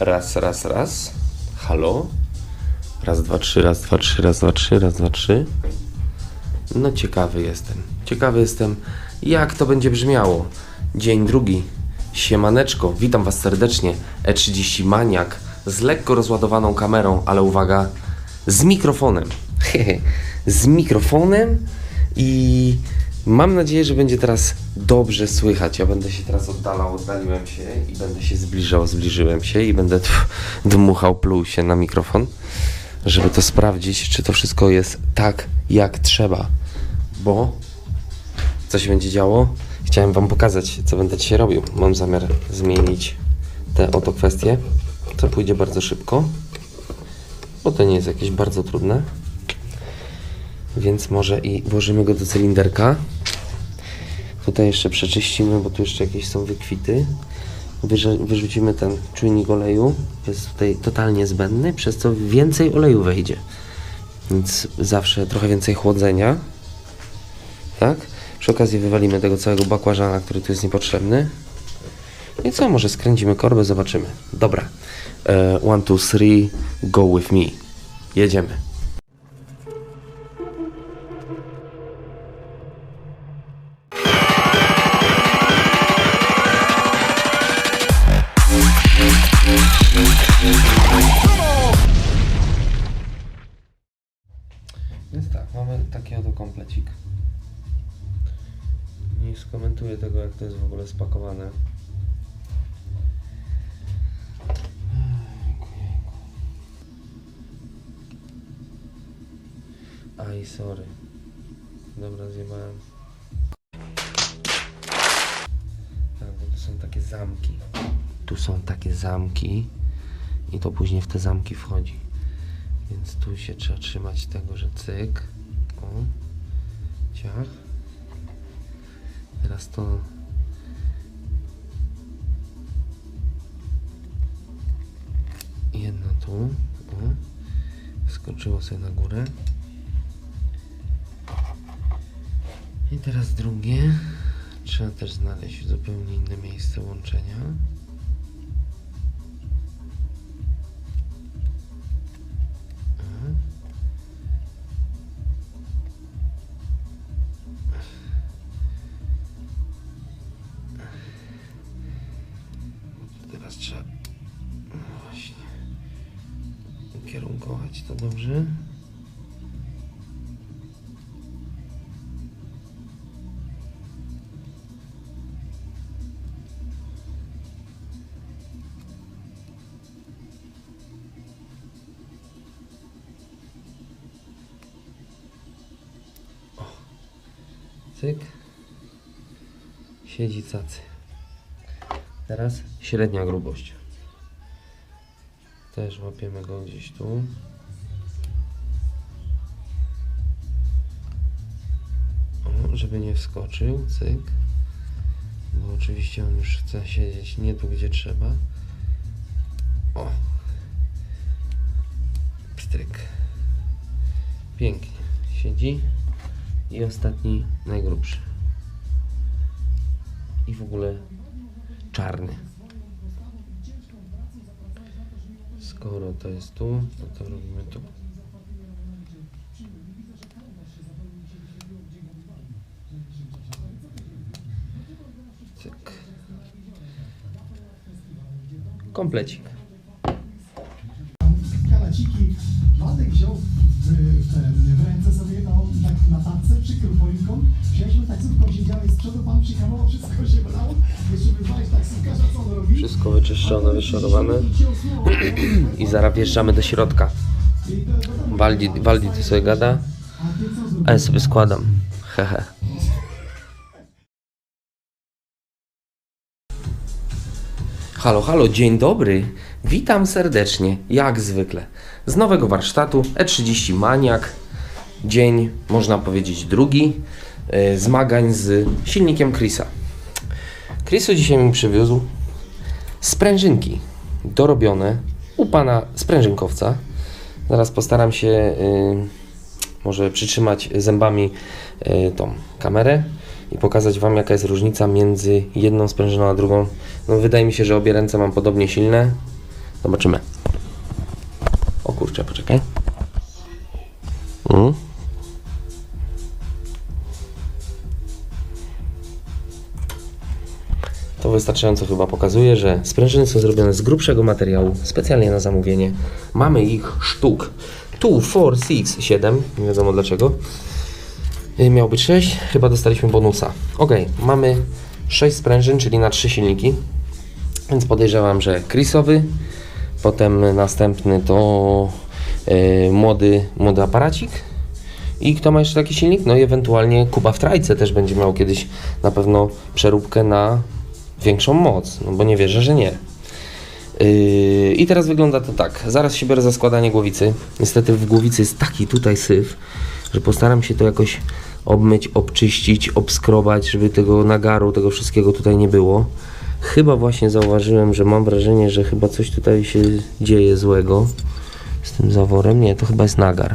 Raz, raz, raz. Halo? Raz, dwa, trzy, raz, dwa, trzy, raz, dwa, trzy, raz, dwa, trzy. No ciekawy jestem. Ciekawy jestem, jak to będzie brzmiało. Dzień drugi. Siemaneczko, witam Was serdecznie. E30 Maniak z lekko rozładowaną kamerą, ale uwaga, z mikrofonem. z mikrofonem i mam nadzieję, że będzie teraz dobrze słychać. Ja będę się teraz oddalał, oddaliłem się i będę się zbliżał, zbliżyłem się i będę dmuchał, pluł się na mikrofon, żeby to sprawdzić, czy to wszystko jest tak, jak trzeba. Bo co się będzie działo? Chciałem Wam pokazać, co będę dzisiaj robił. Mam zamiar zmienić te oto kwestie. To pójdzie bardzo szybko, bo to nie jest jakieś bardzo trudne. Więc może i włożymy go do cylinderka. Tutaj jeszcze przeczyścimy, bo tu jeszcze jakieś są wykwity. Wyrze- wyrzucimy ten czujnik oleju. Jest tutaj totalnie zbędny, przez co więcej oleju wejdzie. Więc zawsze trochę więcej chłodzenia. Tak? Przy okazji wywalimy tego całego bakłażana, który tu jest niepotrzebny. I co, może skręcimy korbę, zobaczymy. Dobra. E, one, two, three, go with me. Jedziemy. Nie skomentuję tego, jak to jest w ogóle spakowane. Aj, sorry. Dobra, zjebałem. Tak, bo tu są takie zamki. Tu są takie zamki i to później w te zamki wchodzi. Więc tu się trzeba trzymać tego, że cyk. O. Ciach. Teraz to. Jedno tu. O. Skoczyło sobie na górę. I teraz drugie. Trzeba też znaleźć zupełnie inne miejsce łączenia. Ukierunkować to dobrze. Cyk. Siedzi cacy. Teraz średnia grubość. Też łapiemy go gdzieś tu. Żeby nie wskoczył, cyk. Bo oczywiście on już chce siedzieć nie tu, gdzie trzeba. O. Pstryk. Pięknie. Siedzi. I ostatni, najgrubszy. I w ogóle czarny. Skoro to jest tu, no to robimy tu. Komplecik. kalaciki. Władek wziął w, w, ręce sobie no, tak na przykrył choinką. Wzięliśmy taksówką, siedziałeś z przodu, pan przyhamował, wszystko się wylało. Jeszcze wyzwałeś taksówkarza, co on robi? Wszystko wyczyszczone, wyszorowane. I zaraz wjeżdżamy do środka. Waldi, Waldi tu sobie gada, a ja sobie składam. Hehe. Halo, halo, dzień dobry. Witam serdecznie, jak zwykle. Z nowego warsztatu E30 Maniak. Dzień, można powiedzieć, drugi. e, Zmagań z silnikiem Chrisa. Chrisu dzisiaj mi przywiózł sprężynki dorobione u pana sprężynkowca. Zaraz postaram się y, może przytrzymać zębami y, tą kamerę i pokazać Wam jaka jest różnica między jedną sprężyną a drugą. No, wydaje mi się, że obie ręce mam podobnie silne, Zobaczymy. O kurczę, poczekaj. Mm. To wystarczająco chyba pokazuje, że sprężyny są zrobione z grubszego materiału, specjalnie na zamówienie. Mamy ich sztuk. Tu 4, 6, 7, nie wiadomo dlaczego. Y, Miał być 6, chyba dostaliśmy bonusa. Ok, mamy 6 sprężyn, czyli na 3 silniki. Więc podejrzewam, że Chrisowy, potem następny to y, młody, młody aparacik. I kto ma jeszcze taki silnik? No i ewentualnie Kuba w trajce też będzie miał kiedyś na pewno przeróbkę na większą moc, no bo nie wierzę, że nie. Yy, I teraz wygląda to tak. Zaraz się biorę za składanie głowicy. Niestety w głowicy jest taki tutaj syf, że postaram się to jakoś obmyć, obczyścić, obskrobać, żeby tego nagaru, tego wszystkiego tutaj nie było. Chyba właśnie zauważyłem, że mam wrażenie, że chyba coś tutaj się dzieje złego z tym zaworem. Nie, to chyba jest nagar.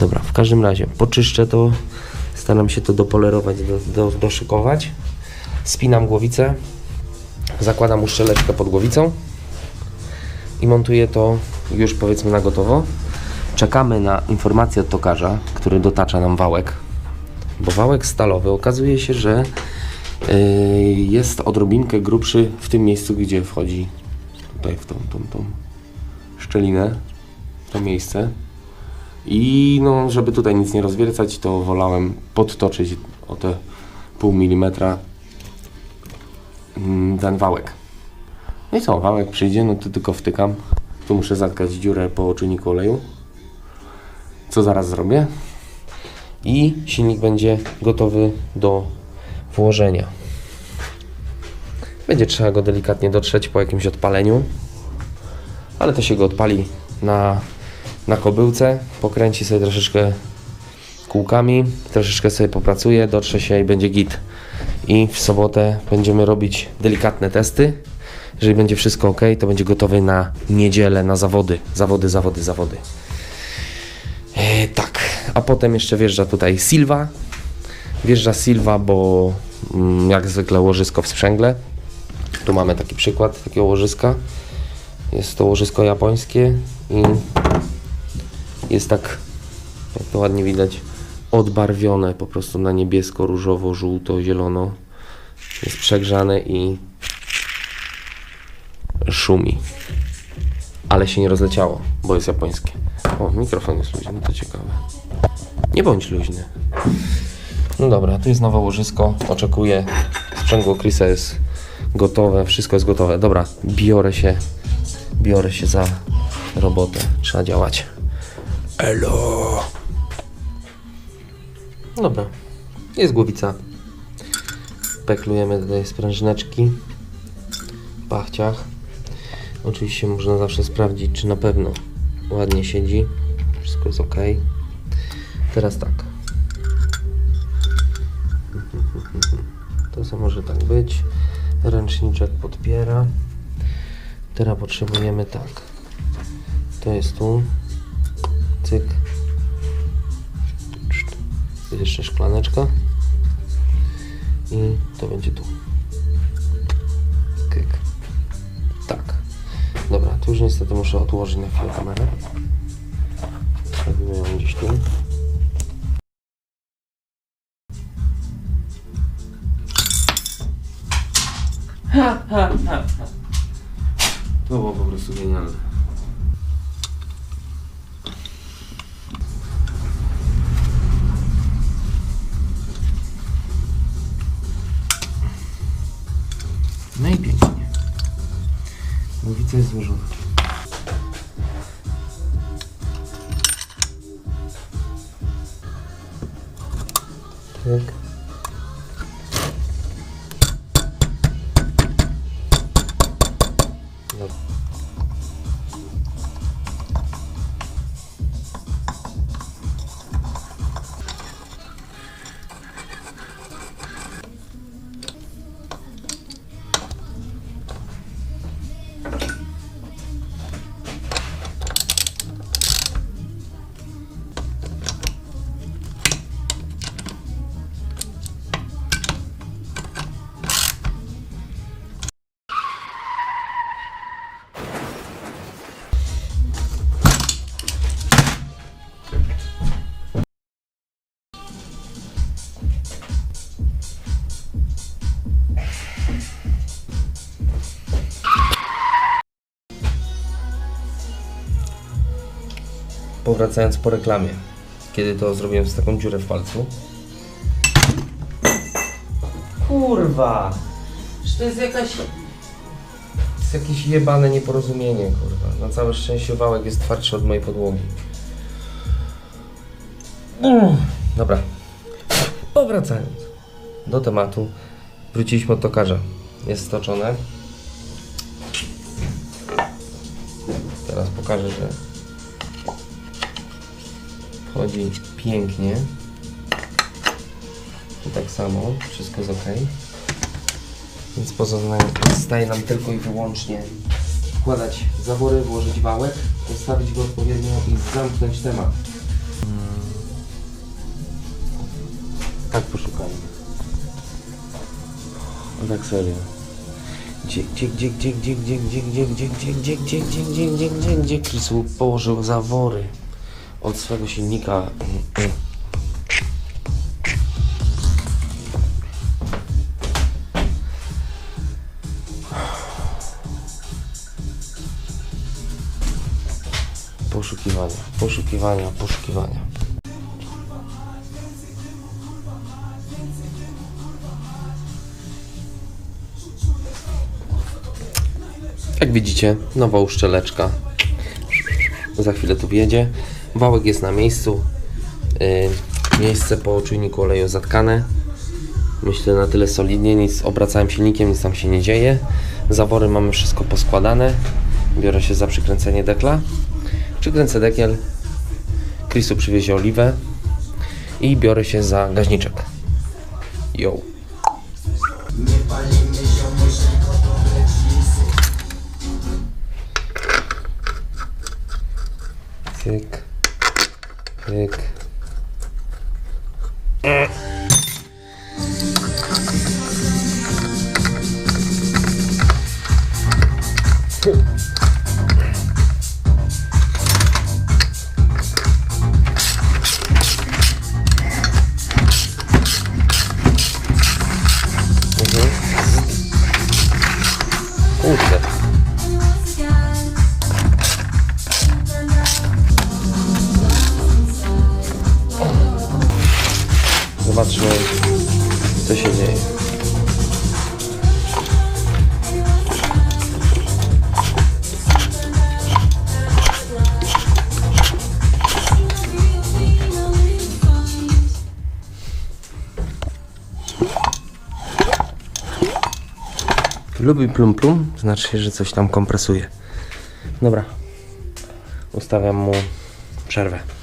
Dobra, w każdym razie poczyszczę to, staram się to dopolerować, do, do, doszykować. Spinam głowicę, zakładam uszczeleczkę pod głowicą i montuję to już powiedzmy na gotowo. Czekamy na informację od tokarza, który dotacza nam wałek, bo wałek stalowy okazuje się, że yy, jest odrobinkę grubszy w tym miejscu, gdzie wchodzi tutaj w tą, tą, tą szczelinę, to miejsce. I no, żeby tutaj nic nie rozwiercać, to wolałem podtoczyć o te pół milimetra mm, ten wałek. No i co, wałek przyjdzie, no to tylko wtykam. Tu muszę zatkać dziurę po czujniku oleju. Co zaraz zrobię. I silnik będzie gotowy do włożenia. Będzie trzeba go delikatnie dotrzeć po jakimś odpaleniu. Ale to się go odpali na, na kobyłce. Pokręci sobie troszeczkę kółkami. Troszeczkę sobie popracuje, dotrze się i będzie git i w sobotę będziemy robić delikatne testy. Jeżeli będzie wszystko ok, to będzie gotowy na niedzielę, na zawody. Zawody, zawody, zawody. A potem jeszcze wjeżdża tutaj Silva. Wjeżdża Silva, bo mm, jak zwykle łożysko w sprzęgle. Tu mamy taki przykład takiego łożyska. Jest to łożysko japońskie i jest tak, jak to ładnie widać, odbarwione po prostu na niebiesko, różowo, żółto, zielono. Jest przegrzane i szumi. Ale się nie rozleciało, bo jest japońskie. O, mikrofon jest luźny, to ciekawe. Nie bądź luźny. No dobra, tu jest nowe łożysko. Oczekuję. Sprzęgło Chrisa jest gotowe, wszystko jest gotowe. Dobra, biorę się, biorę się za robotę. Trzeba działać. Elo. Dobra, jest głowica. Peklujemy tutaj sprężyneczki w pachciach. Oczywiście można zawsze sprawdzić, czy na pewno ładnie siedzi. Wszystko jest ok. Teraz tak. To co może tak być. Ręczniczek podpiera. Teraz potrzebujemy tak. To jest tu. Cyk. Jeszcze szklaneczka. I to będzie tu. Kyk. Tak. Dobra, tu już niestety muszę odłożyć na chwilę kamerę. Robimy ją gdzieś tu. To było po prostu genialne. No i pięknie. Głowica jest złożona. Tak. Powracając po reklamie, kiedy to zrobiłem z taką dziurę w palcu. Kurwa! Czy to jest jakaś... To jest jakieś jebane nieporozumienie, kurwa. Na całe szczęście wałek jest twardszy od mojej podłogi. Uff. Dobra. Powracając do tematu. Wróciliśmy od tokarza. Jest stoczone. Teraz pokażę, że wchodzi pięknie. I tak samo, wszystko jest ok. Więc pozostaje nam tylko i wyłącznie wkładać zawory, włożyć wałek, ustawić go odpowiednio i zamknąć temat. Tak poszukajmy. No tak serio. Gdzie, gdzie, gdzie, gdzie, gdzie, gdzie, gdzie, gdzie, gdzie, gdzie, gdzie, gdzie, gdzie, gdzie, gdzie, gdzie, gdzie Krysu położył zawory od swego silnika. Poszukiwania, poszukiwania, poszukiwania. Jak widzicie, nowa uszczeleczka. Za chwilę tu wjedzie. Wałek jest na miejscu. Yy, miejsce po czujniku oleju zatkane. Myślę na tyle solidnie, nic obracałem silnikiem, nic tam się nie dzieje. Zawory mamy wszystko poskładane. Biorę się za przykręcenie dekla. Przykręcę dekiel. Chrisu przywiezie oliwę. I biorę się za gaźniczek. Yo. pick. Zobaczmy, co się dzieje. Lubi plum plum, znaczy że coś tam kompresuje. Dobra. Ustawiam mu przerwę.